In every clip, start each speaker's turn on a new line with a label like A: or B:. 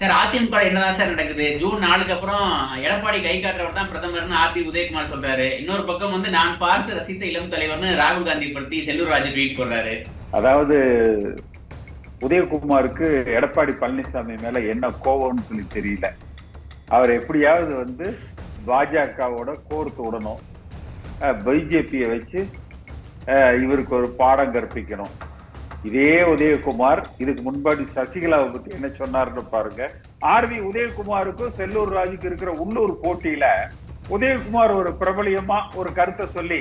A: Sir AIADMK என்னதான் sir நடக்குது? June நாலுக்கு அப்புறம் எடப்பாடி கை காட்டுறவர் தான் பிரதமர்னு ஆர்பி உதயகுமார் சொல்றாரு. இன்னொரு பக்கம் வந்து நான் பார்த்து ரசித்த இளம் தலைவர்னு ராகுல் காந்தி பத்தி செல்லூர் ராஜு ட்வீட் போடுறாரு.
B: அதாவது உதயகுமாருக்கு எடப்பாடி பழனிசாமி மேல என்ன கோபம்னு சொல்லி தெரியல. அவர் எப்படியாவது வந்து பாஜகவோட கோர்த்து விடணும். பிஜேபியை வச்சு இவருக்கு ஒரு பாடம் கற்பிக்கணும். இதே உதயகுமார் இதுக்கு முன்பாடி சசிகலாவை பத்தி என்ன சொன்னார்னு பாருங்க. ஆர்வி உதயகுமாருக்கும் செல்லூர் ராஜுக்கு இருக்கிற உள்ளூர் போட்டியில உதயகுமார் ஒரு பிரபலியமா ஒரு கருத்தை சொல்லி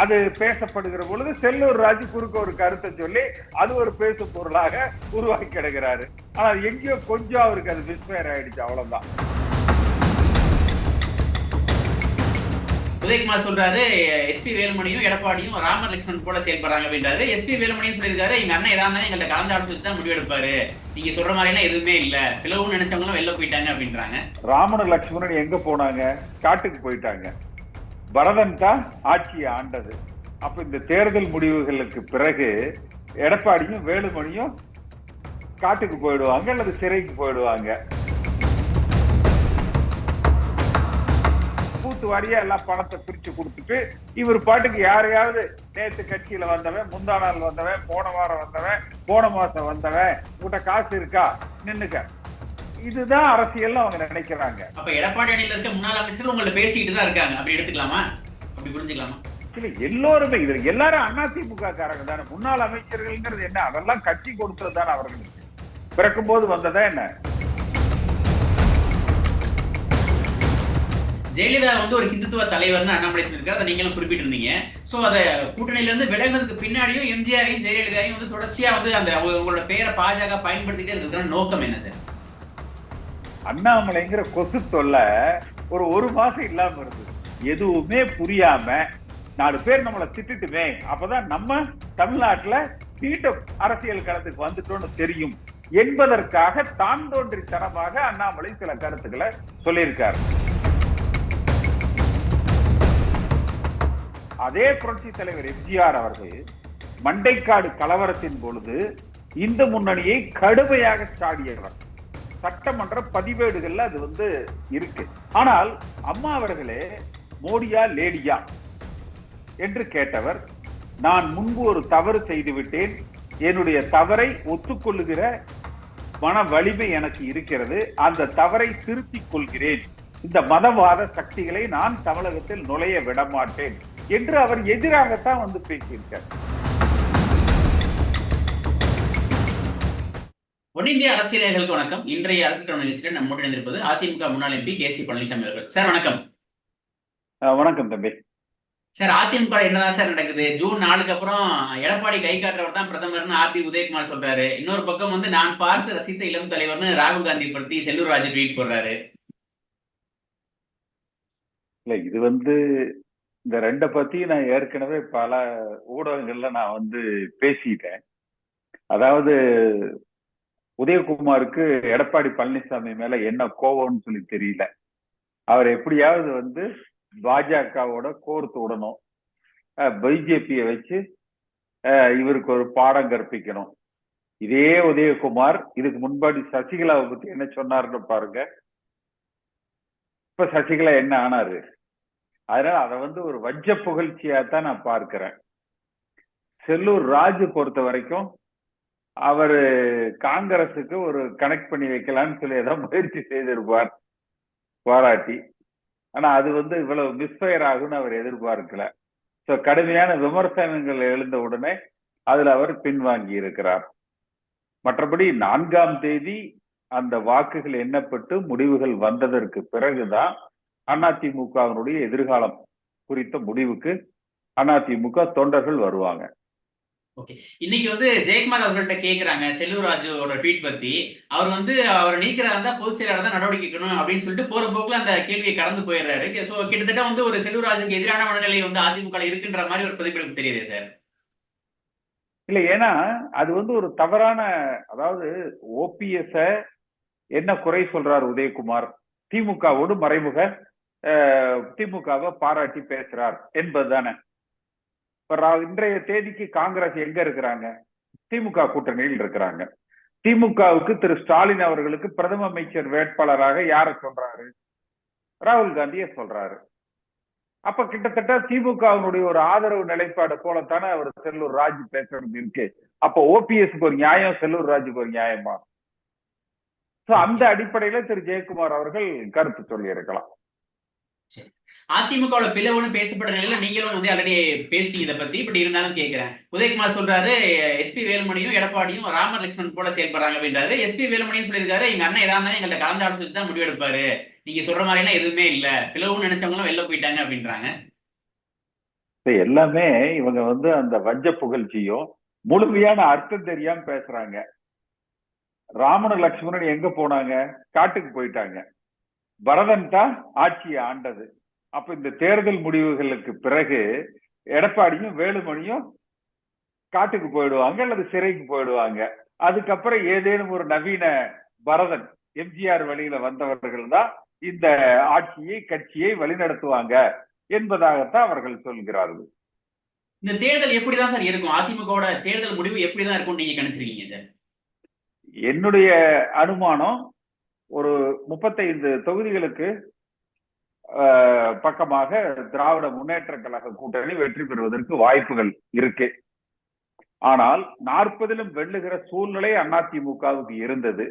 B: அது பேசப்படுகிற பொழுது செல்லூர் ராஜு குறுக்க ஒரு கருத்தை சொல்லி அது ஒரு பேசு பொருளாக உருவாக்கி கிடக்கிறாரு. ஆனா எங்கேயோ கொஞ்சம் அவருக்கு அது மிஸ்ஃபயர் ஆயிடுச்சு அவ்வளவுதான்.
A: உதயகுமார் சொல்றாரு எஸ்பி வேலுமணியும் எடப்பாடியும் ராமர் லட்சுமணன் போல செயல்படுறாங்க அப்படின்றாரு. எஸ்பி வேலுமணியும் சொல்லியிருக்காரு எங்க அண்ணன் ஏதாவது இருந்தாலும் எங்கள்ட்ட கலந்து ஆலோசிச்சு தான் முடிவெடுப்பாரு நீங்க சொல்ற மாதிரி எல்லாம் எதுவுமே இல்ல. பிளவுன்னு நினைச்சவங்களும் வெளில போயிட்டாங்க அப்படின்றாங்க.
B: ராமன் லட்சுமணன் எங்க போனாங்க? காட்டுக்கு போயிட்டாங்க. பரதன் தான் ஆட்சியை ஆண்டது. அப்ப இந்த தேர்தல் முடிவுகளுக்கு பிறகு எடப்பாடியும் வேலுமணியும் காட்டுக்கு போயிடுவாங்க அல்லது சிறைக்கு போயிடுவாங்க. பூத்து வாரியா எல்லாம் பணத்தை பிரிச்சு கொடுத்துட்டு இவர் பாட்டுக்கு யாரையாவது நேத்து கட்சியில வந்தவன் முந்தா நாள் வந்தவன் போன வாரம் வந்தவன் போன மாசம் வந்தவன் உங்கள்கிட்ட காசு இருக்கா? நின்னுக்க. இதுதான் அரசியல் அவங்க நினைக்கிறாங்க.
A: அப்ப எடப்பாடி அணியில இருக்க முன்னாள் அமைச்சர் உங்கள்ட்ட பேசிக்கிட்டு தான் இருக்காங்க. அப்படி எடுத்துக்கலாமா? அப்படி புரிஞ்சுக்கலாமா?
B: இல்ல எல்லோருமே இதுல எல்லாரும் அதிமுக காரங்க தானே. முன்னாள் அமைச்சர்கள்ங்கிறது என்ன? அதெல்லாம் கட்சி கொடுத்தது தானே அவர்களுக்கு. பிறக்கும் போது வந்ததா என்ன?
A: ஜெயலலிதா வந்து ஒரு ஹிந்துத்துவ தலைவர்னு அண்ணாமலை சொல்லியிருக்காரு அதை நீங்களும் குறிப்பிட்டிருந்தீங்க. ஸோ அதை கூட்டணியில இருந்து விலகினதுக்கு பின்னாடியும் எம்ஜிஆரையும் ஜெயலலிதாவையும் வந்து தொடர்ச்சியாக வந்து அந்த உங்களோட பேரை பாஜக பயன்படுத்திக்கிட்டே இருக்கிற நோக்கம் என்ன சார்
B: அண்ணாமலைங்கிற கொசு தொல்லை ஒரு ஒரு மாசம் இல்லாம இருந்தது. எதுவுமே புரியாம நாலு பேர் நம்மளை திட்டுட்டுமே அப்பதான் நம்ம தமிழ்நாட்டுல தீட்ட அரசியல் களத்துக்கு வந்துட்டோம்னு தெரியும். என்பதற்காக தான் தோன்றித்தனமாக அண்ணாமலை சில கருத்துக்களை சொல்லியிருக்காரு. அதே புரட்சி தலைவர் எம்ஜிஆர் அவர்கள் மண்டைக்காடு கலவரத்தின் பொழுது இந்த முன்னணியை கடுமையாக சாடியவர். சட்டமன்ற பதிவேடுகள்ல அது வந்து இருக்கு. ஆனால் அம்மா அவர்களே மோடியா லேடியா என்று கேட்டவர் நான் முன்பு ஒரு தவறு செய்துவிட்டேன் என்னுடைய தவறை ஒத்துக்கொள்ளுகிற மன வலிமை எனக்கு இருக்கிறது. அந்த தவறை திருத்திக் கொள்கிறேன். இந்த மதவாத சக்திகளை நான் தமிழகத்தில் நுழைய விட மாட்டேன். என்று அவர் எதிராகத்தான் வந்து பேசியிருக்கார்.
A: ஒன்றிந்திய அரசியலர்களுக்கு வணக்கம். இன்றைய அரசியல் நிகழ்ச்சியில் நம்முடன் இணைந்திருப்பது அதிமுக முன்னாள் எம்பி கே சி பழனிசாமி அவர்கள். சார் வணக்கம்.
B: வணக்கம் தம்பி.
A: சார் அதிமுக என்னதான் சார் நடக்குது? ஜூன் நாலுக்கு அப்புறம் எடப்பாடி கை காட்டுறவர் தான் பிரதமர்னு ஆர்பி உதயகுமார் சொல்றாரு. இன்னொரு பக்கம் வந்து நான் பார்த்து ரசித்த இளம் தலைவர்னு ராகுல் காந்தி பத்தி செல்லூர் ராஜு ட்வீட் போடுறாரு.
B: இல்ல இது வந்து இந்த ரெண்ட பத்தி நான் ஏற்கனவே பல ஊடகங்கள்ல நான் வந்து பேசிட்டேன். அதாவது உதயகுமாருக்கு எடப்பாடி பழனிசாமி மேல என்ன கோவம்னு சொல்லி தெரியல. அவர் எப்படியாவது வந்து பாஜகவோட கோர்த்து விடணும். பிஜேபியை வச்சு இவருக்கு ஒரு பாடம் கற்பிக்கணும். இதே உதயகுமார் இதுக்கு முன்பாடி சசிகலாவை பத்தி என்ன சொன்னாருன்னு பாருங்க. இப்ப சசிகலா என்ன ஆனாரு? அதனால அதை வந்து ஒரு வஜ்ஜ புகழ்ச்சியா தான் நான் பார்க்கிறேன். செல்லூர் ராஜு பொறுத்த வரைக்கும் அவர் காங்கிரஸுக்கு ஒரு கனெக்ட் பண்ணி வைக்கலாம்னு சொல்லி ஏதோ முயற்சி செய்திருப்பார் பாராட்டி. ஆனா அது வந்து இவ்வளவு மிஸ்ஃபயர் ஆகும்னு அவர் எதிர்பார்க்கல. சோ கடுமையான விமர்சனங்கள் எழுந்த உடனே அதுல அவர் பின்வாங்கி இருக்கிறார். மற்றபடி நான்காம் தேதி அந்த வாக்குகள் எண்ணப்பட்டு முடிவுகள் வந்ததற்கு பிறகுதான் அதிமுகவினுடைய எதிர்காலம் குறித்த முடிவுக்கு அதிமுக தொண்டர்கள் வருவாங்க.
A: இன்னைக்கு வந்து ஜெயக்குமார் அவர்கள்ட்ட கேக்குறாங்க செல்லூர் ராஜுவோட ட்வீட் பத்தி. அவர் வந்து அவர் நீக்கிறதா இருந்தா பொதுச் செயலாளர் தான் நடவடிக்கை எடுக்கணும் அப்படின்னு சொல்லிட்டு போற போக்குல அந்த கேள்வியை கடந்து போயிடுறாரு. சோ கிட்டத்தட்ட வந்து ஒரு செல்லூர் ராஜுக்கு எதிரான மனநிலை வந்து அதிமுக இருக்குன்ற மாதிரி ஒரு பதிவுகளுக்கு தெரியுது சார்?
B: இல்ல ஏன்னா அது வந்து ஒரு தவறான அதாவது ஓபிஎஸ் என்ன குறை சொல்றார் உதயகுமார்? திமுகவோடு மறைமுக திமுகவை பாராட்டி பேசுறார் என்பதுதானே. இப்ப ரா- இன்றைய தேதிக்கு காங்கிரஸ் எங்க இருக்கிறாங்க? திமுக கூட்டணியில் இருக்கிறாங்க. திமுகவுக்கு திரு ஸ்டாலின் அவர்களுக்கு பிரதம அமைச்சர் வேட்பாளராக யாரை சொல்றாரு? ராகுல் காந்தியை சொல்றாரு. அப்ப கிட்டத்தட்ட திமுகவினுடைய ஒரு ஆதரவு நிலைப்பாடு போலத்தானே அவர் செல்லூர் ராஜ் பேசுறது இருக்கு. அப்ப ஓபிஎஸ்க்கு ஒரு நியாயம் செல்லூர் ராஜுக்கு ஒரு நியாயமா? சோ அந்த அடிப்படையில திரு ஜெயக்குமார் அவர்கள் கருத்து சொல்லி இருக்கலாம்
A: அதிமுகவோட பிளவுன்னு பேசப்பட்ட நிலையில நீங்களும் வந்து ஆல்ரெடி பேசுறீங்க இதை பத்தி. இப்படி இருந்தாலும் கேட்கிறேன் உதயகுமார் சொல்றாரு எஸ்பி வேலுமணியும் எடப்பாடியும் ராமர் லட்சுமணன் போல செயல்படுறாங்க அப்படின்றாரு. எஸ்பி வேலுமணியும் சொல்லியிருக்காரு எங்க அண்ணன் ஏதா இருந்தாலும் எங்கள்ட்ட கலந்து ஆலோசிச்சு தான் முடிவெடுப்பாரு. நீங்க சொல்ற மாதிரிலாம் எதுவுமே இல்ல. பிளவுன்னு நினைச்சவங்களும் வெளில போயிட்டாங்க அப்படின்றாங்க.
B: எல்லாமே இவங்க வந்து அந்த வஞ்ச புகழ்ச்சியும் முழுமையான அர்த்தம் தெரியாம பேசுறாங்க. ராமன லட்சுமணன் எங்க போனாங்க? காட்டுக்கு போயிட்டாங்க. பரதன் தான் ஆட்சியை ஆண்டது. அப்ப இந்த தேர்தல் முடிவுகளுக்கு பிறகு எடப்பாடியும் வேலுமணியும் காட்டுக்கு போயிடுவாங்க அல்லது சிறைக்கு போயிடுவாங்க. அதுக்கப்புறம் ஏதேனும் ஒரு நவீன பரதன் எம்ஜிஆர் வழியில வந்தவர்கள் தான் இந்த ஆட்சியை கட்சியை வழிநடத்துவாங்க என்பதாகத்தான் அவர்கள் சொல்கிறார்கள்.
A: இந்த தேர்தல் எப்படிதான் சார் இருக்கும்? அதிமுகவோட தேர்தல் முடிவு எப்படிதான் இருக்கும் நீங்க கணிச்சிருக்கீங்க சார்?
B: என்னுடைய அனுமானம் ஒரு முப்பத்தைந்து தொகுதிகளுக்கு பக்கமாக திராவிட முன்னேற்ற கழக கூட்டணி வெற்றி பெறுவதற்கு வாய்ப்புகள் இருக்கு. ஆனால் நாற்பதிலும் வெல்லுகிற சூழ்நிலை அதிமுகவுக்கு இருந்தது.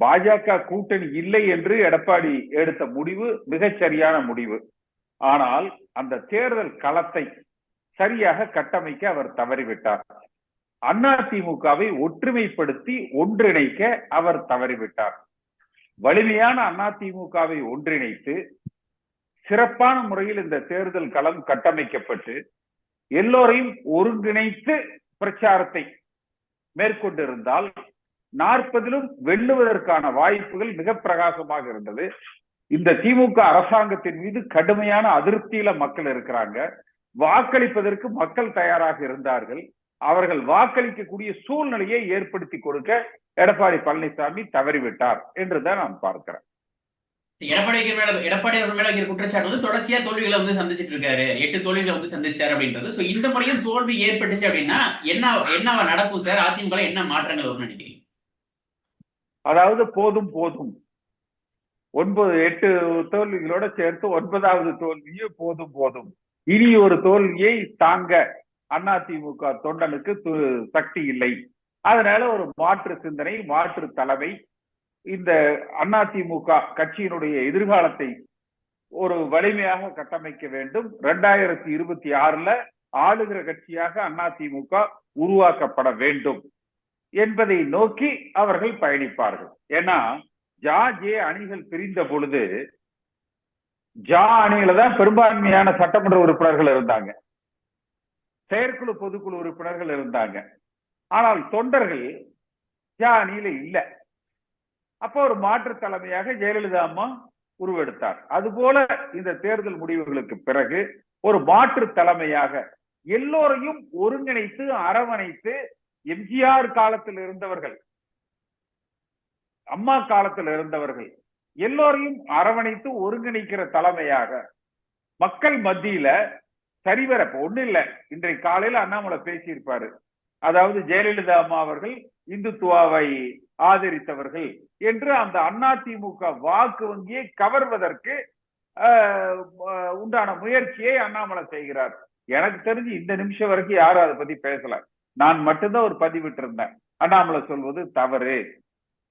B: பாஜக கூட்டணி இல்லை என்று எடப்பாடி எடுத்த முடிவு மிகச்சரியான முடிவு. ஆனால் அந்த தேர்தல் களத்தை சரியாக கட்டமைக்க அவர் தவறிவிட்டார். அதிமுகவை ஒற்றுமைப்படுத்தி ஒன்றிணைக்க அவர் தவறிவிட்டார். வலிமையான அதிமுகவை ஒன்றிணைத்து சிறப்பான முறையில் இந்த தேர்தல் களம் கட்டமைக்கப்பட்டு எல்லோரையும் ஒருங்கிணைத்து பிரச்சாரத்தை மேற்கொண்டிருந்தால் நாற்பதிலும் வெல்லுவதற்கான வாய்ப்புகள் மிக பிரகாசமாக இருந்தது. இந்த திமுக அரசாங்கத்தின் மீது கடுமையான அதிருப்தியில மக்கள் இருக்கிறாங்க. வாக்களிப்பதற்கு மக்கள் தயாராக இருந்தார்கள். அவர்கள் வாக்களிக்கக்கூடிய சூழ்நிலையை ஏற்படுத்தி கொடுக்க எடப்பாடி பழனிசாமி தவறிவிட்டார் என்றுதான் நான் பார்க்கிறேன்
A: எடப்பாடி மேல எடப்பாடி அவர் மேல வைக்கிற குற்றச்சாட்டு வந்து தொடர்ச்சியா தோல்விகளை வந்து சந்திச்சிட்டு இருக்காரு. எட்டு தோல்விகளை வந்து சந்திச்சாரு அப்படின்றது. சோ இந்த முறையும் தோல்வி ஏற்பட்டுச்சு அப்படின்னா என்ன என்ன நடக்கும் சார்? அதிமுக என்ன மாற்றங்கள் வரும்னு நினைக்கிறீங்க?
B: அதாவது போதும் போதும். ஒன்பது எட்டு தோல்விகளோட சேர்த்து ஒன்பதாவது தோல்வியும் போதும் போதும். இனி ஒரு தோல்வியை தாங்க அதிமுக தொண்டனுக்கு சக்தி இல்லை. அதனால ஒரு மாற்று சிந்தனை மாற்று தலைமை இந்த அதிமுக கட்சியினுடைய எதிர்காலத்தை ஒரு வலிமையாக கட்டமைக்க வேண்டும். ரெண்டாயிரத்தி இருபத்தி ஆறுல ஆளுகிற கட்சியாக அதிமுக உருவாக்கப்பட வேண்டும் என்பதை நோக்கி அவர்கள் பயணிப்பார்கள். ஏன்னா ஜா ஜே அணிகள் பிரிந்த பொழுது ஜா அணியில தான் பெரும்பான்மையான சட்டமன்ற உறுப்பினர்கள் இருந்தாங்க. செயற்குழு பொதுக்குழு உறுப்பினர்கள் இருந்தாங்க. ஆனால் தொண்டர்கள் ஜானியில இல்லை இல்ல. அப்போ ஒரு மாற்று தலைமையாக ஜெயலலிதா அம்மா உருவெடுத்தார். அதுபோல இந்த தேர்தல் முடிவுகளுக்கு பிறகு ஒரு மாற்று தலைமையாக எல்லோரையும் ஒருங்கிணைத்து அரவணைத்து எம்ஜிஆர் காலத்தில் இருந்தவர்கள் அம்மா காலத்தில் இருந்தவர்கள் எல்லோரையும் அரவணைத்து ஒருங்கிணைக்கிற தலைமையாக மக்கள் மத்தியில சரிவர ஒண்ணு இல்ல. இன்றைக்கு காலையில அண்ணாமலை பேசியிருப்பாரு. அதாவது ஜெயலலிதா அம்மா அவர்கள் இந்துத்துவாவை ஆதரித்தவர்கள் என்று அந்த அதிமுக வாக்கு வங்கியை கவர்வதற்கு ஆஹ், உண்டான முயற்சியை அண்ணாமலை செய்கிறார். எனக்கு தெரிஞ்சு இந்த நிமிஷம் வரைக்கும் யாரும் அதை பத்தி பேசல. நான் மட்டும்தான் ஒரு பதிவிட்டு இருந்தேன் அண்ணாமலை சொல்வது தவறு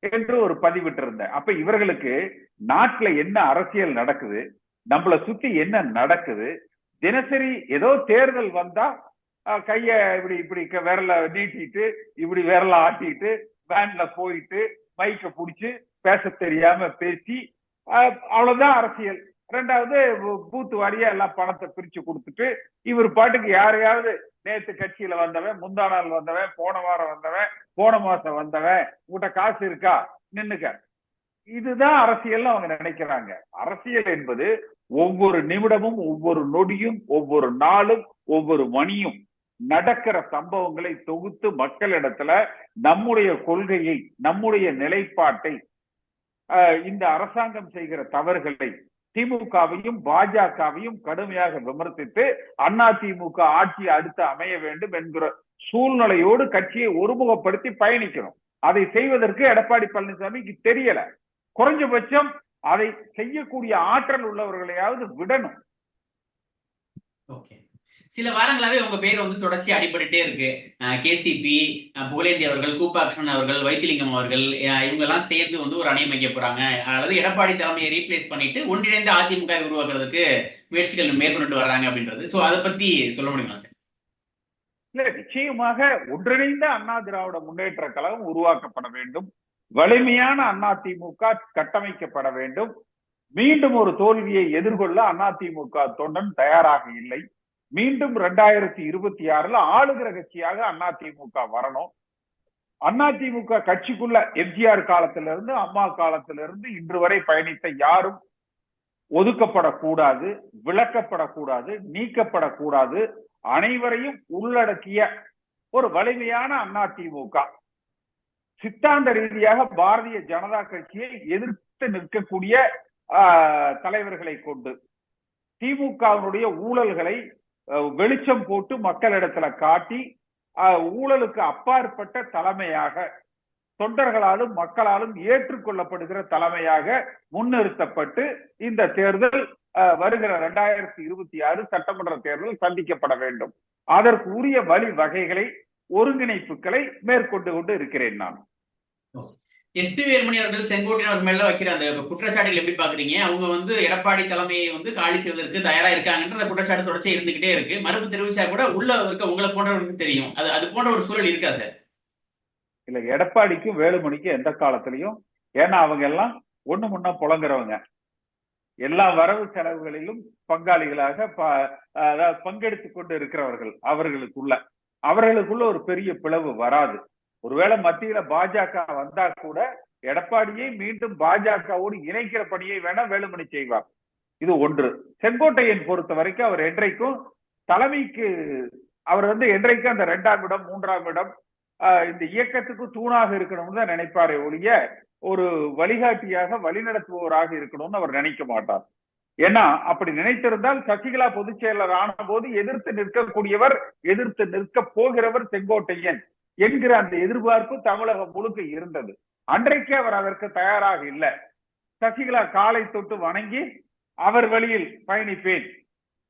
B: என்று ஒரு பதிவிட்டு இருந்தேன் அப்ப இவர்களுக்கு நாட்டுல என்ன அரசியல் நடக்குது? நம்மள சுத்தி என்ன நடக்குது? தினசரி ஏதோ தேர்தல் வந்தா கைய இப்படி இப்படி க- விரல நீட்டிட்டு இப்படி விரல ஆட்டிட்டு வேன்ல போயிட்டு மைக்க புடிச்சு பேச தெரியாம பேசி அஹ், அவ்வளவுதான் அரசியல். ரெண்டாவது பூத்து வாரியா எல்லாம் பணத்தை பிரிச்சு கொடுத்துட்டு இவர் பாட்டுக்கு யாரையாவது நேத்து கட்சியில வந்தவன் முந்தா நாள் வந்தவன் போன வாரம் வந்தவன் போன மாசம் வந்தவன் உங்ககிட்ட காசு இருக்கா? நின்னுக்க. இதுதான் அரசியல் அவங்க நினைக்கிறாங்க. அரசியல் என்பது ஒவ்வொரு நிமிடமும் ஒவ்வொரு நொடியும் ஒவ்வொரு நாளும் ஒவ்வொரு மணியும் நடக்கிற சம்பவங்களை தொகுத்து மக்களிடத்துல நம்முடைய கொள்கையை நம்முடைய நிலைப்பாட்டை ஆஹ், இந்த அரசாங்கம் செய்கிற தவறுகளை திமுகவையும் பாஜகவையும் கடுமையாக விமர்சித்து அண்ணா திமுக ஆட்சி அடுத்து அமைய வேண்டும் என்கிற சூழ்நிலையோடு கட்சியை ஒருமுகப்படுத்தி பயணிக்கணும் அதை செய்வதற்கு எடப்பாடி பழனிசாமிக்கு தெரியல. குறைஞ்சபட்சம் அதை செய்யக்கூடிய ஆற்றல் உள்ளவர்களையாவது விடணும்.
A: ஓகே. சில வாரங்களாவே உங்க பேர் வந்து தொடர்ச்சி அடிபட்டுட்டே இருக்கு. கேசிபி புகழேந்தி அவர்கள் கூப்பாக்ஷன் அவர்கள் வைத்திலிங்கம் அவர்கள் இவங்க எல்லாம் சேர்ந்து வந்து ஒரு அணி அமைக்க போறாங்க. அதாவது எடப்பாடி தலைமையை ரீப்ளேஸ் பண்ணிட்டு ஒன்றிணைந்த அதிமுக உருவாக்குறதுக்கு முயற்சிகள் மேற்கொண்டு வர்றாங்க அப்படின்றது. சோ அதை பத்தி சொல்ல முடியுமா சார்?
B: இல்ல நிச்சயமாக ஒன்றிணைந்த அண்ணா திராவிட முன்னேற்ற கழகம் உருவாக்கப்பட வேண்டும். வலிமையான அதிமுக கட்டமைக்கப்பட வேண்டும். மீண்டும் ஒரு தோல்வியை எதிர்கொள்ள அதிமுக தொண்டன் தயாராக இல்லை. மீண்டும் ரெண்டாயிரத்தி இருபத்தி ஆறுல ஆளுகிற கட்சியாக அதிமுக வரணும். அதிமுக கட்சிக்குள்ள எம்ஜிஆர் காலத்திலிருந்து அம்மா காலத்திலிருந்து இன்று வரை பயணித்த யாரும் ஒதுக்கப்படக்கூடாது விளக்கப்படக்கூடாது நீக்கப்படக்கூடாது. அனைவரையும் உள்ளடக்கிய ஒரு வலிமையான அதிமுக. சித்தாந்த ரீதியாக பாரதிய ஜனதா கட்சியை எதிர்த்து நிற்கக்கூடிய ஆஹ், தலைவர்களை கொண்டு திமுகவினுடைய ஊழல்களை வெளிச்சம் போட்டு மக்களிடத்துல காட்டி ஆஹ், ஊழலுக்கு அப்பாற்பட்ட தலைமையாக தொண்டர்களாலும் மக்களாலும் ஏற்றுக்கொள்ளப்படுகிற தலைமையாக முன்னிறுத்தப்பட்டு இந்த தேர்தல் வருகிற இரண்டாயிரத்தி இருபத்தி ஆறு சட்டமன்ற தேர்தல் சந்திக்கப்பட வேண்டும். அதற்கு உரிய வழி வகைகளை ஒருங்கிணைப்புகளை மேற்கொண்டு கொண்டு இருக்கிறேன் நான்.
A: எஸ்பி வேலுமணி அவர்கள் செங்கோட்டையன் அவர் மேல வைக்கிற அந்த குற்றச்சாட்டுகள் எப்படி பாக்குறீங்க? அவங்க வந்து எடப்பாடி தலைமையை வந்து காலி செய்வதற்கு தயாரா இருக்காங்கன்ற அந்த குற்றச்சாட்டு தொடர்ச்சி இருந்துகிட்டே இருக்கு. மறுப்பு தெரிவிச்சா கூட உள்ள இருக்க உங்களை போன்றவர்களுக்கு தெரியும். அது அது போன்ற ஒரு சூழல் இருக்கா சார்?
B: இல்ல எடப்பாடிக்கும் வேலுமணிக்கும் எந்த காலத்திலையும் ஏன்னா அவங்க எல்லாம் ஒண்ணு முன்ன புலங்குறவங்க. எல்லா வரவு செலவுகளிலும் பங்காளிகளாக பங்கெடுத்து கொண்டு இருக்கிறவர்கள் அவர்களுக்குள்ள. அவர்களுக்குள்ள ஒரு பெரிய பிளவு வராது. ஒருவேளை மத்தியில பாஜக வந்தா கூட எடப்பாடியை மீண்டும் பாஜகவோடு இணைக்கிற பணியை வேணா வேலுமணி செய்வார். இது ஒன்று. செங்கோட்டையன் பொறுத்த வரைக்கும் அவர் என்றைக்கும் தலைமைக்கு அவர் வந்து என்றைக்கும் அந்த இரண்டாம் இடம் மூன்றாம் இடம் ஆஹ் இந்த இயக்கத்துக்கு தூணாக இருக்கணும்னு தான் நினைப்பாரே ஒழிய ஒரு வழிகாட்டியாக வழிநடத்துபவராக இருக்கணும்னு அவர் நினைக்க மாட்டார். ஏன்னா அப்படி நினைத்திருந்தால் சசிகலா பொதுச் செயலர் ஆன போது எதிர்த்து நிற்கக்கூடியவர் எதிர்த்து நிற்க போகிறவர் செங்கோட்டையன் என்கிற அந்த எதிர்பார்ப்பு தமிழகம் முழுக்க இருந்தது. அன்றைக்கு அவர் அதற்கு தயாராக இல்லை. சசிகலா காலை தொட்டு வணங்கி அவர் வழியில் பயணிப்பேன்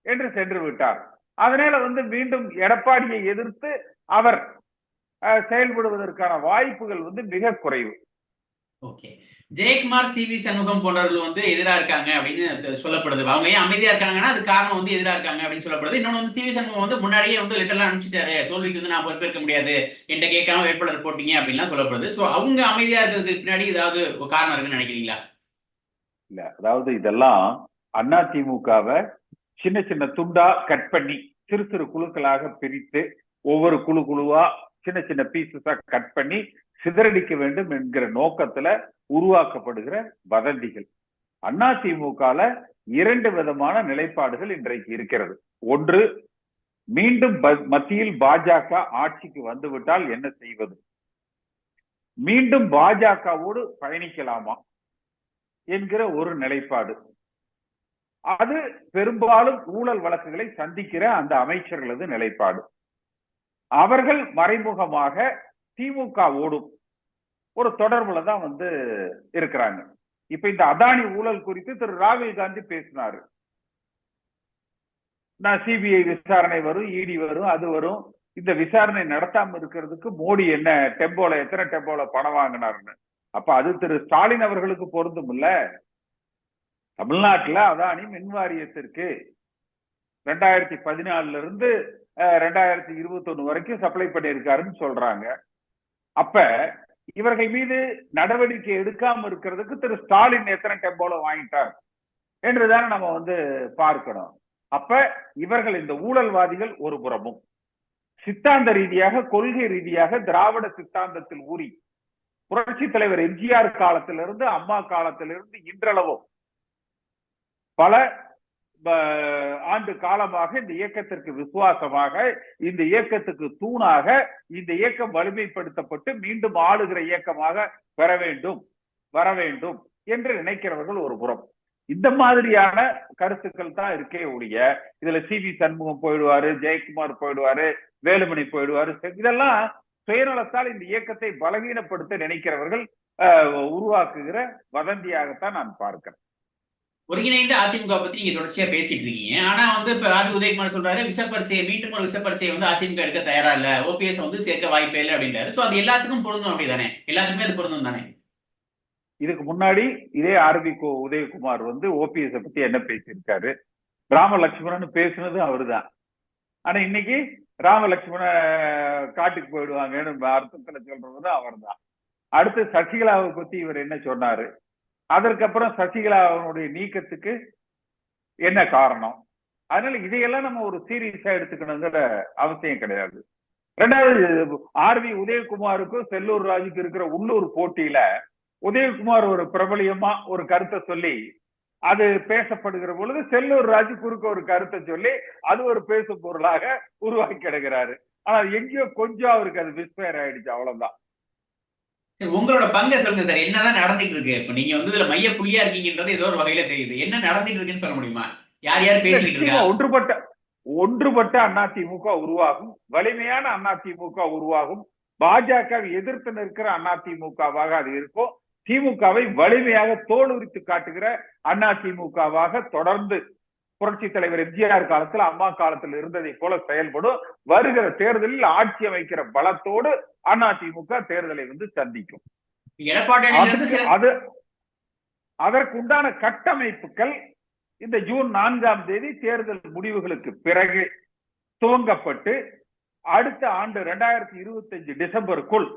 B: என்று சென்று விட்டார். அதனால வந்து மீண்டும் எடப்பாடியை எதிர்த்து அவர் செயல்படுவதற்கான வாய்ப்புகள் வந்து மிக குறைவு.
A: Okay Jayakumar C V Shanmugam போன்றவர்கள் வந்து எதிரா இருக்காங்க அப்படின்னு சொல்லப்படுது. அவங்க ஏன் அமைதியா இருக்காங்கன்னா அது காரணம் வந்து எதிரா இருக்காங்க அப்படின்னு சொல்லப்படுது. இன்னொன்று வந்து சி வி சண்முகம் வந்து முன்னாடியே வந்து லெட்டர்லாம் அனுப்பிச்சிட்டாரு. தோல்விக்கு வந்து நான் பொறுப்பேற்க முடியாது. என்கிட்ட கேட்காம வேட்பாளர் போட்டீங்க அப்படின்லாம் சொல்லப்படுது. ஸோ அவங்க அமைதியா இருக்கிறதுக்கு பின்னாடி ஏதாவது காரணம் இருக்குன்னு நினைக்கிறீங்களா?
B: இல்ல. அதாவது இதெல்லாம் அண்ணா திமுகவை சின்ன சின்ன துண்டா கட் பண்ணி சிறு சிறு குழுக்களாக பிரித்து ஒவ்வொரு குழு குழுவா சின்ன சின்ன பீசஸா கட் பண்ணி சிதறடிக்க வேண்டும் என்கிற நோக்கத்துல உருவாக்கப்படுகிற வதந்திகள். அண்ணா திமுகல இரண்டு விதமான நிலைப்பாடுகள் இன்றைக்கு இருக்கிறது. ஒன்று மீண்டும் மத்தியில் பாஜக ஆட்சிக்கு வந்துவிட்டால் என்ன செய்வது? மீண்டும் பாஜகவோடு பயணிக்கலாமா என்கிற ஒரு நிலைப்பாடு. அது பெரும்பாலும் ஊழல் வழக்குகளை சந்திக்கிற அந்த அமைச்சர்களது நிலைப்பாடு. அவர்கள் மறைமுகமாக திமுகவோடும் ஒரு தொடர்புல தான் வந்து இருக்கிறாங்க. இப்ப இந்த அதானி ஊழல் குறித்து திரு ராகுல் காந்தி பேசினாரு. நான் சிபிஐ விசாரணை வரும் இடி வரும் அது வரும். இந்த விசாரணை நடத்தாம இருக்கிறதுக்கு மோடி என்ன டெம்போல எத்தனை டெம்போல பணம் வாங்கினாருன்னு. அப்ப அது திரு ஸ்டாலின் அவர்களுக்கு பொருந்தும் இல்ல. தமிழ்நாட்டுல அதானி மின் வாரியத்திற்கு ரெண்டாயிரத்தி பதினாலுல இருந்து ரெண்டாயிரத்தி இருபத்தி ஒண்ணு வரைக்கும் சப்ளை பண்ணியிருக்காருன்னு சொல்றாங்க. அப்ப இவர்கள் மீது நடவடிக்கை எடுக்காம இருக்கிறதுக்கு திரு ஸ்டாலின் எத்தனை டெம்போல வாங்கிட்டார் என்றுதானே நம்ம வந்து பார்க்கணும். அப்ப இவர்கள் இந்த ஊழல்வாதிகள் ஒரு புறமும். சித்தாந்த ரீதியாக கொள்கை ரீதியாக திராவிட சித்தாந்தத்தில் ஊறி புரட்சி தலைவர் எம்ஜிஆர் காலத்திலிருந்து அம்மா காலத்திலிருந்து இன்றளவும் பல ஆண்டு காலமாக இந்த இயக்கத்திற்கு விசுவாசமாக இந்த இயக்கத்துக்கு தூணாக இந்த இயக்கம் வலிமைப்படுத்தப்பட்டு மீண்டும் ஆளுகிற இயக்கமாக பெற வேண்டும் வர வேண்டும் என்று நினைக்கிறவர்கள் ஒரு புறம். இந்த மாதிரியான கருத்துக்கள் தான் இருக்கே ஒழிய இதுல சி வி சண்முகம் போயிடுவாரு ஜெயக்குமார் போயிடுவாரு வேலுமணி போயிடுவாரு இதெல்லாம் சுயநலத்தால் இந்த இயக்கத்தை பலவீனப்படுத்த நினைக்கிறவர்கள் அஹ், உருவாக்குகிற வதந்தியாகத்தான் நான் பார்க்கிறேன்.
A: ஒருங்கிணைந்த அதிமுக பத்தி நீங்க தொடர்ச்சியா பேசிட்டு இருக்கீங்க. ஆனா வந்து இப்ப ஆர் உதயகுமார் சொல்றாரு விசப்பரிசையை மீண்டும் ஒரு விசப்பரிசையை வந்து அதிமுக எடுக்க தயாரா இல்ல. ஓபிஎஸ் வந்து சேர்க்க வாய்ப்பே இல்லை அப்படின்றாரு. சோ அது எல்லாத்துக்கும் பொருந்தும் அப்படிதானே? எல்லாத்துக்குமே அது பொருந்தும் தானே?
B: இதுக்கு முன்னாடி இதே ஆர்பிகோ உதயகுமார் வந்து ஓபிஎஸ் பத்தி என்ன பேசியிருக்காரு? ராமலட்சுமணன் பேசுனது அவருதான். ஆனா இன்னைக்கு ராமலட்சுமண காட்டுக்கு போயிடுவாங்கன்னு அர்த்தத்துல சொல்றதும் அவர்தான். அடுத்து சசிகலாவை பத்தி இவர் என்ன சொன்னாரு? அதற்கப்புறம் சசிகலாவுடைய நீக்கத்துக்கு என்ன காரணம்? அதனால இதையெல்லாம் நம்ம ஒரு சீரியஸா எடுத்துக்கணுங்கிற அவசியம் கிடையாது. ரெண்டாவது ஆர்வி உதயகுமாருக்கும் செல்லூர் ராஜுக்கு இருக்கிற உள்ளூர் போட்டியில உதயகுமார் ஒரு பிரபலியமா ஒரு கருத்தை சொல்லி அது பேசப்படுகிற பொழுது செல்லூர் ராஜு குறுக்க ஒரு கருத்தை சொல்லி அது ஒரு பேசும் பொருளாக உருவாக்கி கிடக்கிறாரு. ஆனா எங்கேயோ கொஞ்சம் அவருக்கு அது விஸ்பயர் ஆயிடுச்சு அவ்வளவுதான்.
A: சரி உங்களோட பங்கை சொல்லுங்க சார். என்னதான் நடந்துட்டு இருக்கு? இப்ப நீங்க வந்து இதுல மைய புள்ளியா இருக்கீங்கன்றது ஏதோ ஒரு வகையில தெரியுது. என்ன நடந்துட்டு இருக்குன்னு சொல்ல முடியுமா? யார் யார் பேசிட்டு இருக்கா?
B: ஒன்றுபட்ட ஒன்றுபட்ட அதிமுக உருவாகும். வலிமையான அதிமுக உருவாகும். பாஜக எதிர்த்து நிற்கிற அதிமுகவாக அது இருக்கும். திமுகவை வலிமையாக தோல் உரித்து காட்டுகிற அதிமுகவாக தொடர்ந்து புரட்சி தலைவர் எம்ஜிஆர் காலத்துல அம்மா காலத்தில் இருந்ததை போல செயல்படும் வருகிற தேர்தலில் ஆட்சி அமைக்கிற பலத்தோடு அதிமுக தேர்தலை வந்து சந்திக்கும். அது அதற்குண்டான கட்டமைப்புகள் இந்த ஜூன் நான்காம் தேதி தேர்தல் முடிவுகளுக்கு பிறகு துவங்கப்பட்டு அடுத்த ஆண்டு ரெண்டாயிரத்தி இருபத்தி அஞ்சு டிசம்பருக்குள்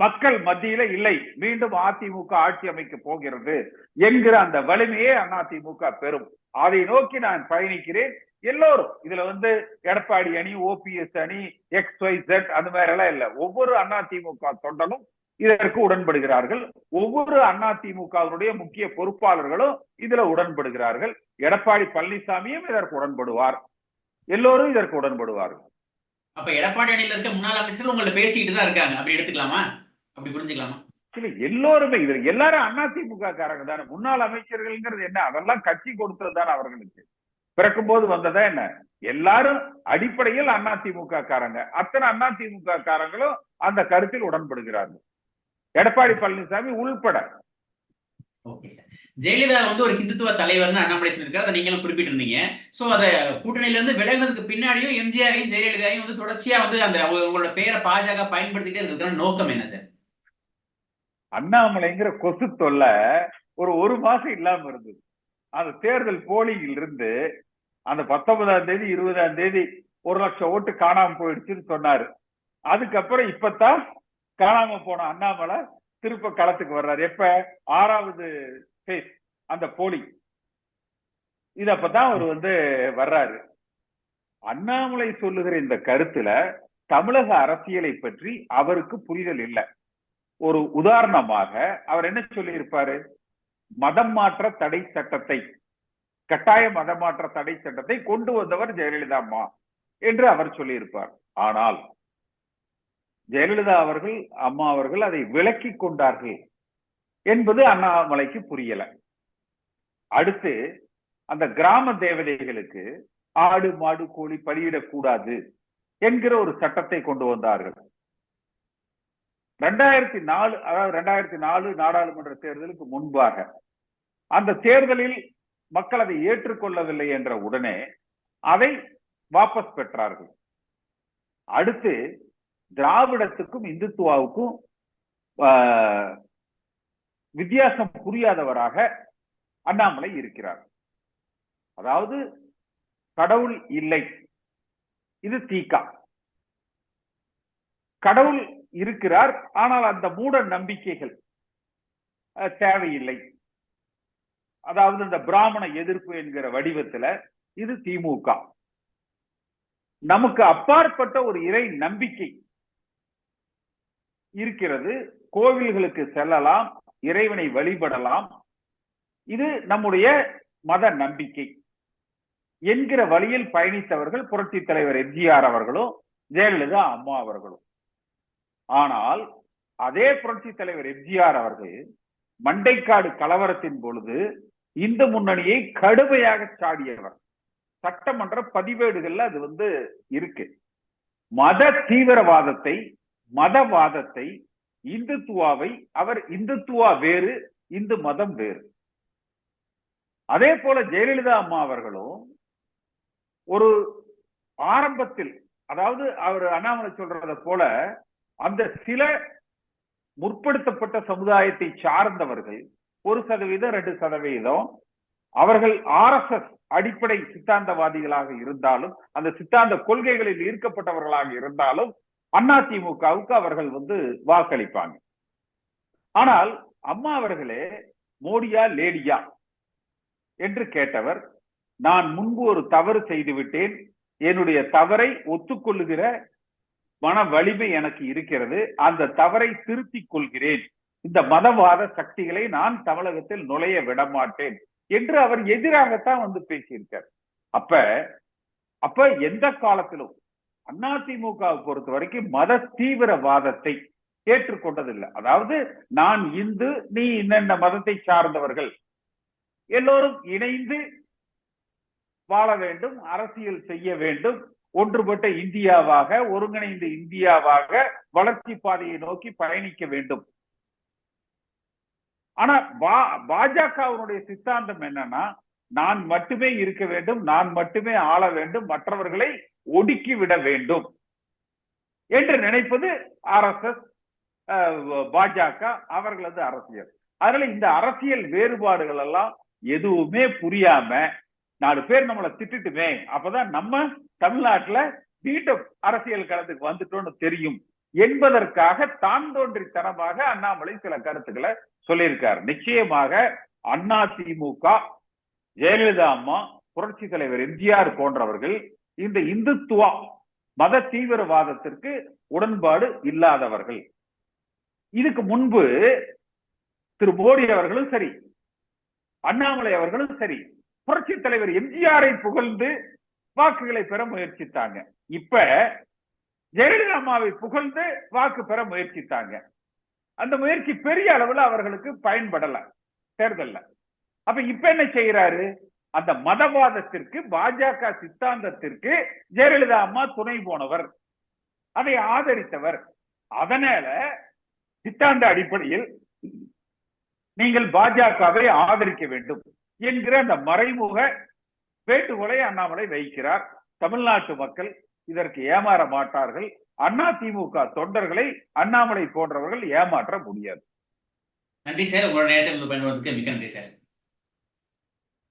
B: மக்கள் மத்தியில இல்லை மீண்டும் அதிமுக ஆட்சி அமைக்க போகிறது என்கிற அந்த வலிமையே அதிமுக பெறும். அதை நோக்கி நான் பயணிக்கிறேன். எல்லோரும் இதுல வந்து எடப்பாடி அணி ஓபிஎஸ் அணி எக்ஸ் ஒய் ஜெட் அந்த மாதிரி எல்லாம் இல்ல. ஒவ்வொரு அதிமுக தொண்டனும் இதற்கு உடன்படுகிறார்கள். ஒவ்வொரு அதிமுகவினுடைய முக்கிய பொறுப்பாளர்களும் இதுல உடன்படுகிறார்கள். எடப்பாடி பழனிசாமியும் இதற்கு உடன்படுவார். எல்லோரும் இதற்கு உடன்படுவார்கள்.
A: அப்ப எடப்பாடி அணியில இருக்க முன்னாள் அமைச்சர் உங்கள்ட்ட பேசிக்கிட்டு தான் இருக்காங்க. அப்படி எடுத்துக்கலாமா? அப்படி புரிஞ்சுக்கலாமா?
B: இல்ல எல்லோருமே இதுல எல்லாரும் அதிமுக காரங்க தானே. முன்னாள் அமைச்சர்கள்ங்கிறது என்ன? அதெல்லாம் கட்சி கொடுத்தது தானே அவர்களுக்கு. பிறக்கும் போது வந்ததா என்ன? எல்லாரும் அடிப்படையில் அதிமுக காரங்க அத்தனை அதிமுக காரங்களும் அந்த கருத்தில் உடன்படுகிறார்கள். எடப்பாடி பழனிசாமி உள்பட.
A: Okay sir. ஜெயலலிதா வந்து ஒரு ஹிந்துத்துவ தலைவர்னு அண்ணாமலை சொல்லியிருக்காரு. அதை நீங்களும் குறிப்பிட்டிருந்தீங்க. சோ அத கூட்டணியில இருந்து விலகினதுக்கு பின்னாடியும் எம்ஜிஆரையும் ஜெயலலிதாவையும் வந்து தொடர்ச்சியா வந்து அந்த உங்களோட பேரை பாஜக பயன்படுத்திட்டே இருக்கிற நோக்கம் என்ன சார்?
B: அண்ணாமலைங்கிற கொசு தொல்லை ஒரு ஒரு மாசம் இல்லாம இருந்தது. அந்த தேர்தல் போலியில் இருந்து அந்த பத்தொன்பதாம் தேதி இருபதாம் தேதி ஒரு லட்சம் ஓட்டு காணாம போயிடுச்சுன்னு சொன்னாரு. அதுக்கப்புறம் இப்பதான் காணாம போன அண்ணாமலை திருப்ப களத்துக்கு வர்றாரு. எப்ப? ஆறாவது phase, அந்த போலி இது அப்பதான் அவர் வந்து வர்றாரு. அண்ணாமலை சொல்லுகிற இந்த கருத்துல தமிழக அரசியலை பற்றி அவருக்கு புரிதல் இல்லை. ஒரு உதாரணமாக அவர் என்ன சொல்லி இருப்பாரு மதம் மாற்ற தடை சட்டத்தை கட்டாய மதம் மாற்ற தடை சட்டத்தை கொண்டு வந்தவர் ஜெயலலிதா அம்மா என்று அவர் சொல்லியிருப்பார். ஆனால் ஜெயலலிதா அவர்கள் அம்மா அவர்கள் அதை விலக்கி கொண்டார்கள் என்பது அண்ணாமலைக்கு புரியல. அடுத்து அந்த கிராம தேவதைகளுக்கு ஆடு மாடு கோழி பலியிடக்கூடாது என்கிற ஒரு சட்டத்தை கொண்டு வந்தார்கள். ரெண்டாயிரத்தி நாலு அதாவது ரெண்டாயிரத்தி நாலு நாடாளுமன்ற தேர்தலுக்கு முன்பாக அந்த தேர்தலில் மக்கள் அதை ஏற்றுக்கொள்ளவில்லை என்ற உடனே அதை வாபஸ் பெற்றார்கள். அடுத்து திராவிடத்துக்கும் இந்துத்துவாவுக்கும் வித்தியாசம் புரியாதவராக அண்ணாமலை இருக்கிறார். அதாவது கடவுள் இல்லை. இது தீக்கா. கடவுள் இருக்கிறார். ஆனால் அந்த மூட நம்பிக்கைகள் தேவையில்லை. அதாவது இந்த பிராமண எதிர்ப்பு என்கிற வடிவத்துல இது திமுக. நமக்கு அப்பாற்பட்ட ஒரு இறை நம்பிக்கை இருக்கிறது. கோவில்களுக்கு செல்லலாம் இறைவனை வழிபடலாம். இது நம்முடைய மத நம்பிக்கை என்கிற வழியில் பயணித்தவர்கள் புரட்சி தலைவர் எம்ஜிஆர் அவர்களும் ஜெயலலிதா அம்மா அவர்களும் ஆனால் அதே புரட்சி தலைவர் எம்ஜிஆர் அவர்கள் மண்டைக்காடு கலவரத்தின் பொழுது இந்து முன்னணியை கடுமையாக சாடியவர். சட்டமன்ற பதிவேடுகள்ல அது வந்து இருக்கு. மத தீவிரவாதத்தை மதவாதத்தை இந்துத்துவாவை அவர் இந்துத்துவா வேறு இந்து மதம் வேறு. அதே போல ஜெயலலிதா அம்மா அவர்களும் ஒரு ஆரம்பத்தில் அதாவது அவர் அண்ணாமலை சொல்றத போல அந்த சில முற்படுத்தப்பட்ட சமுதாயத்தை சார்ந்தவர்கள் ஒரு சதவீதம் ரெண்டு சதவீதம் அவர்கள் ஆர்எஸ்எஸ் அடிப்படை சித்தாந்தவாதிகளாக இருந்தாலும் அந்த சித்தாந்த கொள்கைகளில் ஈர்க்கப்பட்டவர்களாக இருந்தாலும் அதிமுகவுக்கு அவர்கள் வந்து வாக்களிப்பாங்க. ஆனால் அம்மா அவர்களே மோடியா லேடியா என்று கேட்டவர் நான் முன்பு ஒரு தவறு செய்து விட்டேன் என்னுடைய தவறை ஒத்துக்கொள்ளுகிற மன வலிமை எனக்கு இருக்கிறது. அந்த தவறை திருத்திக் கொள்கிறேன். இந்த மதவாத சக்திகளை நான் தமிழகத்தில் நுழைய விட மாட்டேன் என்று அவர் எதிராகத்தான் வந்து பேசியிருக்கார். அப்ப அப்ப எந்த காலத்திலும் அதிமுகவை பொறுத்த வரைக்கும் மத தீவிரவாதத்தை ஏற்றுக்கொண்டதில்லை. அதாவது நான் இந்து நீ இன்னென்ன மதத்தை சார்ந்தவர்கள்? எல்லோரும் இணைந்து வாழ வேண்டும் அரசியல் செய்ய வேண்டும் ஒன்றுபட்ட இந்தியாவாக ஒருங்கிணைந்த இந்தியாவாக வளர்ச்சி பாதையை நோக்கி பயணிக்க வேண்டும். ஆனா பாஜகவினுடைய சித்தாந்தம் என்னன்னா நான் மட்டுமே இருக்க வேண்டும் நான் மட்டுமே ஆள வேண்டும் மற்றவர்களை ஒடுக்கி விட வேண்டும் என்று நினைப்பது ஆர் எஸ் எஸ் பாஜக அவர்களது அரசியல். அதனால இந்த அரசியல் வேறுபாடுகள் எல்லாம் எதுவுமே புரியாம நாலு பேர் நம்மளை திட்டுட்டுமே அப்பதான் நம்ம தமிழ்நாட்டுல தீட்ட அரசியல் களத்துக்கு வந்துட்டோம்னு தெரியும். என்பதற்காக தான் தோன்றித்தனமாக அண்ணாமலை சில கருத்துக்களை சொல்லியிருக்காரு. நிச்சயமாக அண்ணா திமுக ஜெயலலிதா அம்மா புரட்சி தலைவர் எம்ஜிஆர் போன்றவர்கள் இந்த இந்துத்துவா மத தீவிரவாதத்திற்கு உடன்பாடு இல்லாதவர்கள். இதுக்கு முன்பு திரு மோடி அவர்களும் சரி அண்ணாமலை அவர்களும் சரி புரட்சி தலைவர் எம்ஜிஆரை புகழ்ந்து வாக்குகளை பெற முயற்சித்தாங்க. இப்ப ஜெயலலிதா அம்மாவை புகழ்ந்து வாக்கு பெற முயற்சித்தாங்க. அந்த முயற்சி பெரிய அளவுல அவர்களுக்கு பயன்படல தேர்தல்ல. அப்ப இப்ப என்ன செய்யறாரு அந்த மதவாதத்திற்கு பாஜக சித்தாந்தத்திற்கு ஜெயலலிதா அம்மா துணை போனவர். அதை ஆதரித்தவர். அதனால சித்தாந்த அடிப்படையில் நீங்கள் பாஜகவை ஆதரிக்க வேண்டும். என்கிற அந்த மறைமுக வேட்டுகோளை அண்ணாமலை வைக்கிறார். தமிழ்நாட்டு மக்கள் இதற்கு ஏமாற மாட்டார்கள். அண்ணா திமுக தொண்டர்களை அண்ணாமலை போன்றவர்கள் ஏமாற்ற முடியாது.
A: நன்றி சார். உங்களுடைய மிக்க நன்றி சார்.